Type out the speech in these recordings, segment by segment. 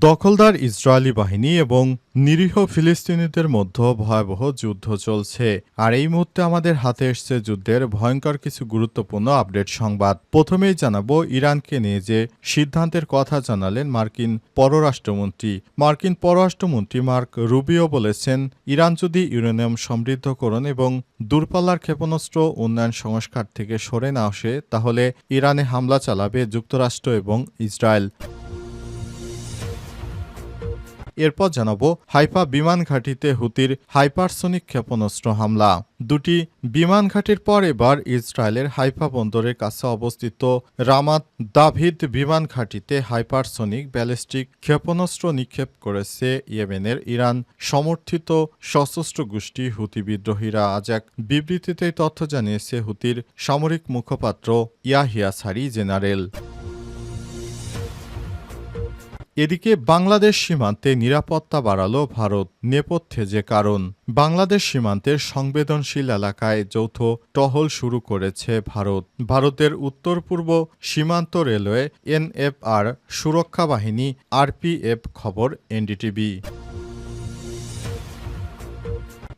দখলদার ইসরায়েলি বাহিনী এবং নিরীহ ফিলিস্তিনিদের মধ্যে ভয়াবহ যুদ্ধ চলছে। আর এই মুহূর্তে আমাদের হাতে এসছে যুদ্ধের ভয়ঙ্কর কিছু গুরুত্বপূর্ণ আপডেট সংবাদ। প্রথমেই জানাব ইরানকে নিয়ে যে সিদ্ধান্তের কথা জানালেন মার্কিন পররাষ্ট্রমন্ত্রী। মার্কিন পররাষ্ট্রমন্ত্রী মার্ক রুবিও বলেছেন, ইরান যদি ইউরেনিয়াম সমৃদ্ধকরণ এবং দূরপাল্লার ক্ষেপণাস্ত্র উন্নয়ন সংস্কার থেকে সরে না আসে, তাহলে ইরানে হামলা চালাবে যুক্তরাষ্ট্র এবং ইসরায়েল। এরপর জানাব হাইফা বিমান ঘাঁটিতে হুতির হাইপারসোনিক ক্ষেপণাস্ত্র হামলা। দুটি বিমান ঘাঁটির পর এবার ইসরায়েলের হাইফা বন্দরের কাছে অবস্থিত রামাত দাভিদ বিমান ঘাঁটিতে হাইপারসোনিক ব্যালিস্টিক ক্ষেপণাস্ত্র নিক্ষেপ করেছে ইয়েমেনের ইরান। সমর্থিত সশস্ত্র গোষ্ঠী হুতি বিদ্রোহীরা আজ এক বিবৃতিতে তথ্য জানিয়েছে হুতির সামরিক মুখপাত্র ইয়াহিয়া সারি জেনারেল। এদিকে বাংলাদেশ সীমান্তে নিরাপত্তা বাড়াল ভারত নেপথ্যে যে কারণ। বাংলাদেশ সীমান্তের সংবেদনশীল এলাকায় যৌথ টহল শুরু করেছে ভারত। ভারতের উত্তর পূর্ব সীমান্ত রেলওয়ে এনএফআর সুরক্ষা বাহিনী আরপিএফ খবর, এনডিটিভি।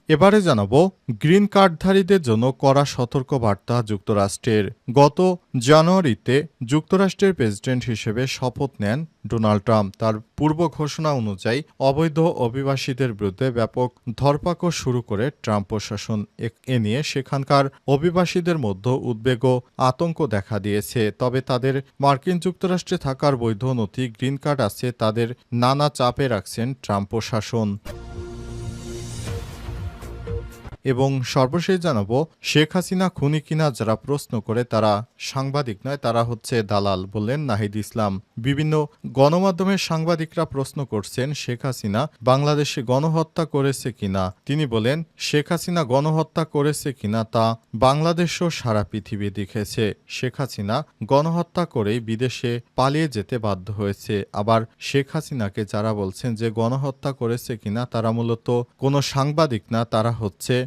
এবারে জানাব, গ্রিন কার্ডধারীদের জন্য কড়া সতর্কবার্তা যুক্তরাষ্ট্রের। গত জানুয়ারিতে যুক্তরাষ্ট্রের প্রেসিডেন্ট হিসেবে শপথ নেন ডোনাল্ড ট্রাম্প। তার পূর্ব ঘোষণা অনুযায়ী, অবৈধ অভিবাসীদের বিরুদ্ধে ব্যাপক ধরপাকড় শুরু করে ট্রাম্প প্রশাসন। এ নিয়ে সেখানকার অভিবাসীদের মধ্যে উদ্বেগ ও আতঙ্ক দেখা দিয়েছে। তবে তাদের মার্কিন যুক্তরাষ্ট্রে থাকার বৈধ নথি, গ্রিন কার্ড আছে, তাদের নানা চাপে রাখছেন ট্রাম্প প্রশাসন। এবং সর্বশেষ জানাব, শেখ হাসিনা খুনি কিনা যারা প্রশ্ন করে তারা সাংবাদিক নয়, তারা হচ্ছে দালাল বললেন নাহিদ ইসলাম। বিভিন্ন গণমাধ্যমের সাংবাদিকরা প্রশ্ন করছেন, শেখ হাসিনা বাংলাদেশে গণহত্যা করেছে কিনা? তিনি বলেন, শেখ হাসিনা গণহত্যা করেছে কিনা তা বাংলাদেশও সারা পৃথিবী দেখেছে। শেখ হাসিনা গণহত্যা করেই বিদেশে পালিয়ে যেতে বাধ্য হয়েছে। আবার শেখ হাসিনাকে যারা বলছেন যে গণহত্যা করেছে কিনা, তারা মূলত কোনো সাংবাদিক না, তারা হচ্ছে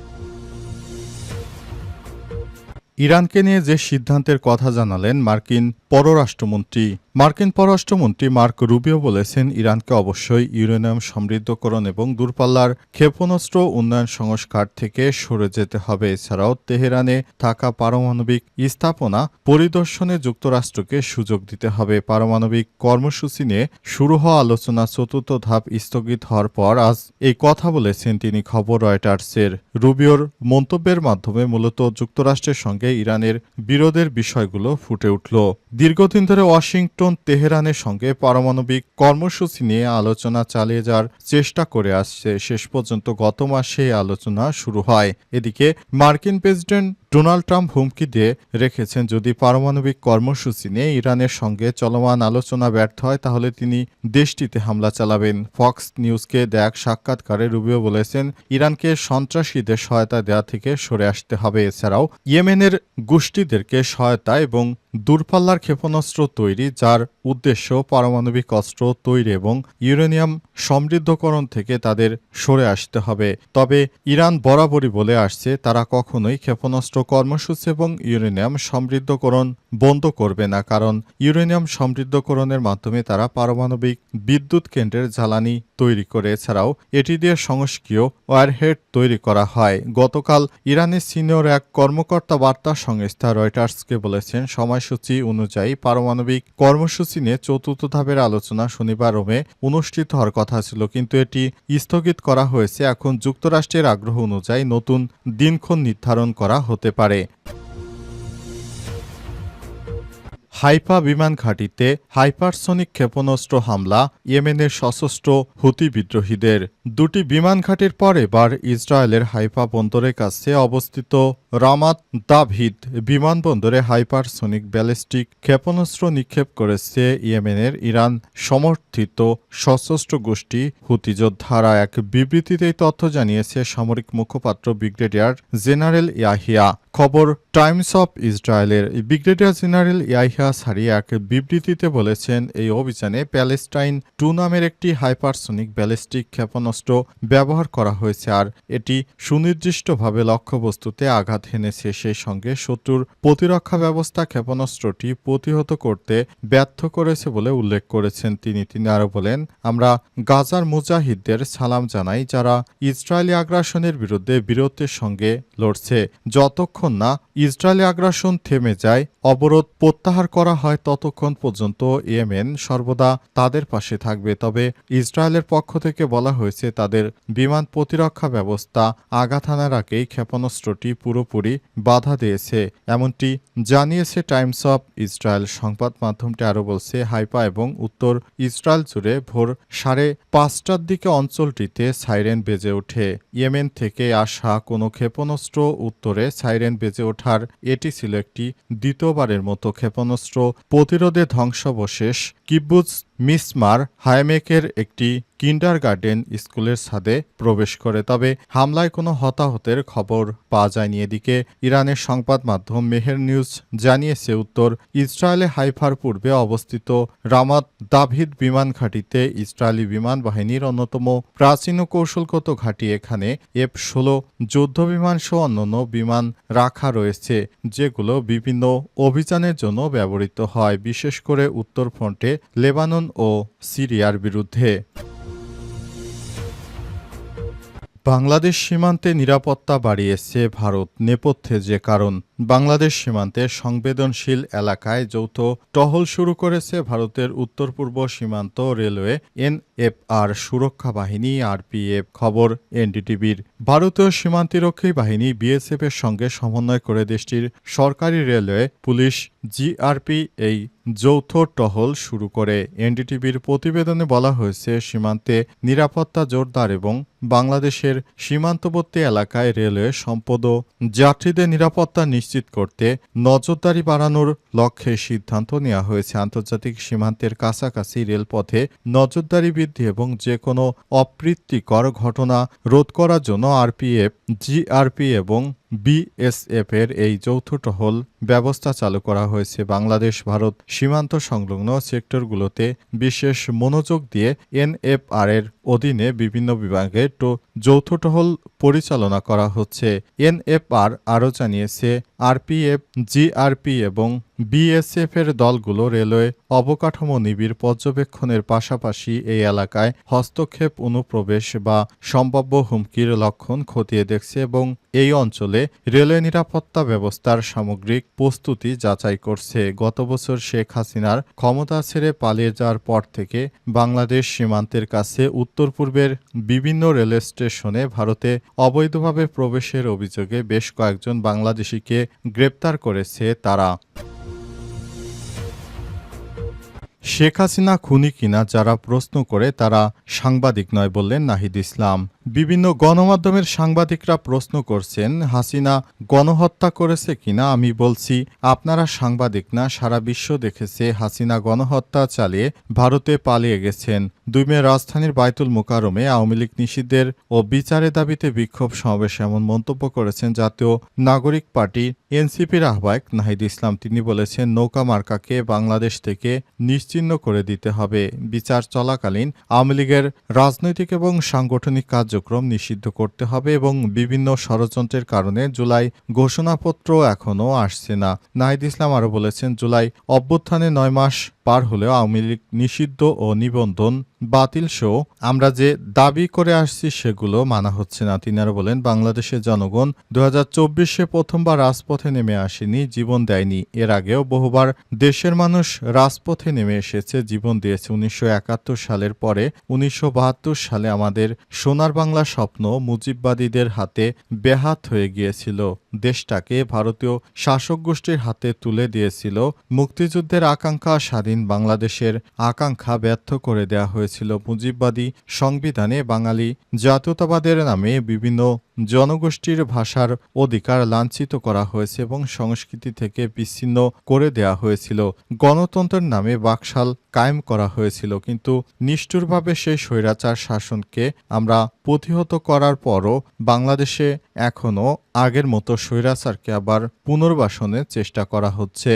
ইরানকে নিয়ে যে সিদ্ধান্তের কথা জানালেন মার্কিন পররাষ্ট্রমন্ত্রী মার্কিন পররাষ্ট্রমন্ত্রী মার্ক রুবিও বলেছেন, ইরানকে অবশ্যই ইউরেনিয়াম সমৃদ্ধকরণ এবং দূরপাল্লার ক্ষেপণাস্ত্র উন্নয়ন সংস্কার থেকে সরে যেতে হবে। এছাড়াও তেহরানে থাকা পারমাণবিক স্থাপনা পরিদর্শনে যুক্তরাষ্ট্রকে সুযোগ দিতে হবে। পারমাণবিক কর্মসূচি নিয়ে শুরু হওয়া আলোচনা চতুর্থ ধাপ স্থগিত হওয়ার পর আজ এই কথা বলেছেন তিনি খবর রয়টার্সের। রুবিওর মন্তব্যের মাধ্যমে মূলত যুক্তরাষ্ট্রের সঙ্গে ইরানের বিরোধের বিষয়গুলো ফুটে উঠল। দীর্ঘদিন ধরে ওয়াশিংটন তেহরানের সঙ্গে পারমাণবিক কর্মসূচি নিয়ে আলোচনা চালিয়ে যাওয়ার চেষ্টা করে আসছে। শেষ পর্যন্ত গত মাসে আলোচনা শুরু হয়। এদিকে মার্কিন প্রেসিডেন্ট ডোনাল্ড ট্রাম্প হুমকি দিয়ে রেখেছেন, যদি পারমাণবিক কর্মসূচি নিয়ে ইরানের সঙ্গে চলমান আলোচনা ব্যর্থ হয়, তাহলে তিনি দেশটিতে হামলা চালাবেন। ফক্স নিউজকে দেখ সাক্ষাৎকারে রুবিও বলেছেন, ইরানকে সন্ত্রাসীদের সহায়তা দেওয়া থেকে সরে আসতে হবে। এছাড়াও, ইয়েমেনের গোষ্ঠীদেরকে সহায়তা এবং দূরপাল্লার ক্ষেপণাস্ত্র তৈরি, যার উদ্দেশ্য পারমাণবিক অস্ত্র তৈরি এবং ইউরেনিয়াম সমৃদ্ধকরণ থেকে তাদের সরে আসতে হবে। তবে ইরান বরাবরই বলে আসছে, তারা কখনোই ক্ষেপণাস্ত্র কর্মসূচি এবং ইউরেনিয়াম সমৃদ্ধকরণ বন্ধ করবে না, কারণ ইউরেনিয়াম সমৃদ্ধকরণের মাধ্যমে তারা পারমাণবিক বিদ্যুৎ কেন্দ্রের জ্বালানি তৈরি করে, এছাড়াও এটি দিয়ে সংস্কীয় ওয়ারহেড তৈরি করা হয়। গতকাল ইরানের সিনিয়র এক কর্মকর্তা বার্তা সংস্থা রয়টার্সকে বলেছেন, সময়সূচি অনুযায়ী পারমাণবিক কর্মসূচি নিয়ে চতুর্থ ধাপের আলোচনা শনিবার রোমে অনুষ্ঠিত হওয়ার কথা ছিল, কিন্তু এটি স্থগিত করা হয়েছে। এখন যুক্তরাষ্ট্রের আগ্রহ অনুযায়ী নতুন দিনক্ষণ নির্ধারণ করা হতে পারে। হাইফা বিমান ঘাঁটিতে হাইপারসনিক ক্ষেপণাস্ত্র হামলা, ইয়েমেনের সশস্ত্র হুতি বিদ্রোহীদের। দুটি বিমান ঘাঁটির পর এবার ইসরায়েলের হাইফা বন্দরের কাছে অবস্থিত রামাত দাভিদ বিমানবন্দরে হাইপারসনিক ব্যালিস্টিক ক্ষেপণাস্ত্র নিক্ষেপ করেছে ইয়েমেনের ইরান সমর্থিত সশস্ত্র গোষ্ঠী হুতি যোদ্ধারা। এক বিবৃতিতে তথ্য জানিয়েছে সামরিক মুখপাত্র ব্রিগেডিয়ার জেনারেল ইয়াহিয়া। খবর, টাইমস অফ ইসরায়েলের ব্রিগেডিয়ার জেনারেল ইয়াহিয়া সারি এক বিবৃতিতে বলেছেন, এই অভিযানে প্যালেস্টাইন টু নামের একটি হাইপারসনিক ব্যালিস্টিক ক্ষেপণাস্ত্র ব্যবহার করা হয়েছে আর এটি সুনির্দিষ্টভাবে লক্ষ্যবস্তুতে আঘাত হেনেছে। সেই সঙ্গে শত্রুর প্রতিরক্ষা ব্যবস্থা ক্ষেপণাস্ত্রটি প্রতিহত করতে ব্যর্থ করেছে বলে উল্লেখ করেছেন তিনি। তিনি আরও বলেন, আমরা গাজার মুজাহিদদের সালাম জানাই যারা ইসরায়েলি আগ্রাসনের বিরুদ্ধে বীরত্বের সঙ্গে লড়ছে। যতক্ষণ না ইসরায়েলি আগ্রাসন থেমে যায়, অবরোধ প্রত্যাহার করা হয় ততক্ষণ পর্যন্ত ইয়েমেন সর্বদা তাদের পাশে থাকবে। তবে ইসরায়েলের পক্ষ থেকে বলা হয়েছে, তাদের বিমান প্রতিরক্ষা ব্যবস্থা আঘাত হানার আগেই ক্ষেপণাস্ত্রটি পুরোপুরি বাধা দিয়েছে। এমনটি জানিয়েছে টাইমস অফ ইসরায়েল সংবাদ মাধ্যমটি। আরও বলছে হাইপা এবং উত্তর ইসরায়েল জুড়ে ভোর সাড়ে পাঁচটার দিকে অঞ্চলটিতে সাইরেন বেজে ওঠে। ইয়েমেন থেকে আসা কোনো ক্ষেপণাস্ত্র উত্তরে সাইরেন বেজে ওঠার এটি ছিল একটি দ্বিতীয়বারের মতো ক্ষেপণাস্ত্র প্রতিরোধে ধ্বংসাবশেষ কিব্বুজ মিসমার হায়মেকের একটি কিন্ডার গার্ডেন স্কুলের ছাদে প্রবেশ করে, তবে হামলায় কোনো হতাহতের খবর পাওয়া যায়নি। এদিকে ইরানের সংবাদ মাধ্যম মেহের নিউজ জানিয়েছে, উত্তর ইসরায়েলে হাইফার পূর্বে অবস্থিত রামাত দাভিদ বিমান ঘাঁটিতে ইসরায়েলি বিমান বাহিনীর অন্যতম প্রাচীন কৌশলগত ঘাঁটি। এখানে এফ ষোলো যুদ্ধ বিমান সহ অন্যান্য বিমান রাখা রয়েছে, যেগুলো বিভিন্ন অভিযানের জন্য ব্যবহৃত হয়, বিশেষ করে উত্তর ফ্রন্টে লেবানন ও সিরিয়ার বিরুদ্ধে। বাংলাদেশ সীমান্তে নিরাপত্তা বাড়িয়েছে ভারত নেপথ্যে যে কারণ। বাংলাদেশ সীমান্তে সংবেদনশীল এলাকায় যৌথ টহল শুরু করেছে ভারতের উত্তর পূর্ব সীমান্ত রেলওয়ে এনএফআর সুরক্ষা বাহিনী, আরপিএফ খবর এনডিটিভির। ভারতীয় সীমান্তিরক্ষী বাহিনী বিএসএফ এর সঙ্গে সমন্বয় করে দেশটির সরকারি রেলওয়ে, পুলিশ, জিআরপি এই যৌথ টহল শুরু করে এনডিটিভির প্রতিবেদনে বলা হয়েছে, সীমান্তে নিরাপত্তা জোরদার এবং বাংলাদেশের সীমান্তবর্তী এলাকায় রেলওয়ে সম্পদ যাত্রীদের নিরাপত্তা নিশ্চিত করতে নজরদারি বাড়ানোর লক্ষ্যে সিদ্ধান্ত নেওয়া হয়েছে। আন্তর্জাতিক সীমান্তের কাছাকাছি রেলপথে নজরদারি বৃদ্ধি এবং যে কোনো অপ্রীতিকর ঘটনা রোধ করার জন্য আরপিএফ, জিআরপি এবং বিএসএফ এর এই যৌথ টহল ব্যবস্থা চালু করা হয়েছে বাংলাদেশ ভারত সীমান্ত সংলগ্ন সেক্টরগুলোতে। বিশেষ মনোযোগ দিয়ে এনএফআর এর অধীনে বিভিন্ন বিভাগে যৌথ টহল পরিচালনা করা হচ্ছে। এনএফআর আরও জানিয়েছে, আরপিএফ, জিআরপি এবং বিএসএফ এর দলগুলো রেলওয়ে অবকাঠামো নিবিড় পর্যবেক্ষণের পাশাপাশি এই এলাকায় হস্তক্ষেপ, অনুপ্রবেশ বা সম্ভাব্য হুমকির লক্ষণ খতিয়ে দেখছে এবং এই অঞ্চলে রেলওয়ে নিরাপত্তা ব্যবস্থার সামগ্রিক প্রস্তুতি যাচাই করছে। গত বছর শেখ হাসিনার ক্ষমতা ছেড়ে পালিয়ে যাওয়ার পর থেকে বাংলাদেশ সীমান্তের কাছে উত্তর পূর্বের বিভিন্ন রেল স্টেশনে ভারতে অবৈধভাবে প্রবেশের অভিযোগে বেশ কয়েকজন বাংলাদেশিকে গ্রেপ্তার করেছে তারা। শেখ হাসিনা খুনি কিনা যারা প্রশ্ন করে তারা সাংবাদিক নয় বললেন নাহিদ ইসলাম। বিভিন্ন গণমাধ্যমের সাংবাদিকরা প্রশ্ন করছেন, হাসিনা গণহত্যা করেছে কিনা? আমি বলছি, আপনারা সাংবাদিক না, সারা বিশ্ব দেখেছে হাসিনা গণহত্যা চালিয়ে ভারতে পালিয়ে গেছেন। দুই মে রাজধানীর বাইতুল মোকারমে আওয়ামী লীগ নিষিদ্ধের ও বিচারের দাবিতে বিক্ষোভ সমাবেশ এমন মন্তব্য করেছেন জাতীয় নাগরিক পার্টি এনসিপির আহ্বায়ক নাহিদ ইসলাম। তিনি বলেছেন, নৌকা মার্কাকে বাংলাদেশ থেকে নিশ্চিহ্ন করে দিতে হবে। বিচার চলাকালীন আওয়ামী লীগের রাজনৈতিক এবং সাংগঠনিক কার্যক্রম নিষিদ্ধ করতে হবে এবং বিভিন্ন ষড়যন্ত্রের কারণে জুলাই ঘোষণাপত্র এখনও আসছে না। নাহিদ ইসলাম আরও বলেছেন, জুলাই অভ্যুত্থানে নয় মাস পার হলেও আওয়ামী লীগ নিষিদ্ধ ও নিবন্ধন বাতিল সহ আমরা যে দাবি করে আসছি সেগুলো মানা হচ্ছে না। তিনি আরও বলেন, বাংলাদেশের জনগণ দু হাজার চব্বিশে প্রথমবার রাজপথে নেমে আসেনি, জীবন দেয়নি। এর আগেও বহুবার দেশের মানুষ রাজপথে নেমে এসেছে, জীবন দিয়েছে। উনিশশো একাত্তর সালের পরে, উনিশশো বাহাত্তর সালে আমাদের সোনার বাংলা স্বপ্ন মুজিববাদীদের হাতে বেহাত হয়ে গিয়েছিল। দেশটাকে ভারতীয় শাসক গোষ্ঠীর হাতে তুলে দিয়েছিল। মুক্তিযুদ্ধের আকাঙ্ক্ষা স্বাধীন বাংলাদেশের আকাঙ্ক্ষা ব্যর্থ করে দেয়া হয়েছিল। মুজিববাদী সংবিধানে বাঙালি জাতীয়তাবাদের নামে বিভিন্ন জনগোষ্ঠীর ভাষার অধিকার লাঞ্ছিত করা হয়েছে এবং সংস্কৃতি থেকে বিচ্ছিন্ন করে দেয়া হয়েছিল। গণতন্ত্রের নামে বাকশাল কায়েম করা হয়েছিল। কিন্তু নিষ্ঠুরভাবে সেই স্বৈরাচার শাসনকে আমরা প্রতিহত করার পরও বাংলাদেশে এখনও আগের মতো স্বৈরাচারকে আবার পুনর্বাসনের চেষ্টা করা হচ্ছে।